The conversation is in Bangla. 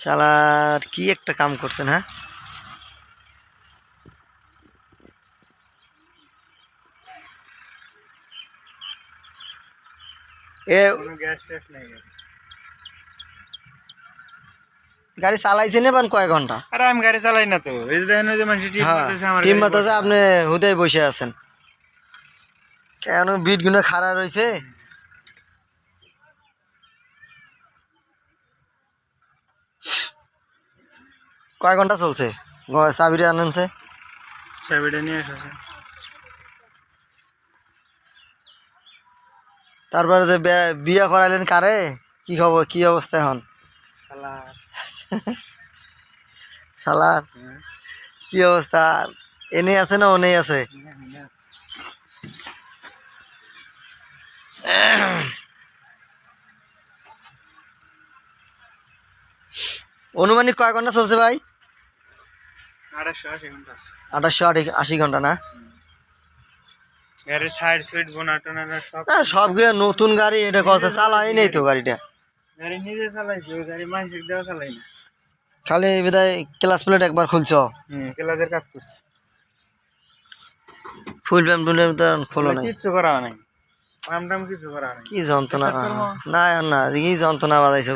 শালার কি একটা কাম করছেন হ্যাঁ? এ গাড়ি কয় ঘণ্টা? আরে আমি গাড়ি চালাই না তো। এই যে দেখেন ওই যে মানুষ ঠিক হ্যাঁ আমার টিম গাড়ি আপনি হুদায় বসে আছেন। কেন বিটগুলো খাড়া রয়েছে? কয় ঘণ্টা চলছে? চাবিটা আনছে চাবিটা নিয়ে এসেছে। তারপরে যে বিয়ে করাইলেন কারে? কি খবর কি অবস্থা এখন? হ্যাঁ। কি অবস্থা? এনে আছে না ওনেই আছে? অনুমানিক কয় ঘণ্টা চলছে ভাই আড়াইশো আশি ঘণ্টা আছে। আঠাশশো আশি ঘণ্টা না? গাড়ির সাইড সুইট বোনা টোনা সব না সবগুলো নতুন গাড়ি এটা কছে চালাই নেই তো গাড়িটা। গাড়ি নিজে চালাইছে ওই গাড়ি মানুষের দেওয়া চালাই না। খালি বিদায় ক্লাস প্লেট একবার খুলছ? হুম ক্লাসের কাজ করছে। ফুল টুল তো খোলো নাই। কিচ্ছু করা নাই। পাম টাম কিছু করা নাই। কি যন্ত্রণা। এটা করব। না না কি যন্ত্রণা বাজাইছে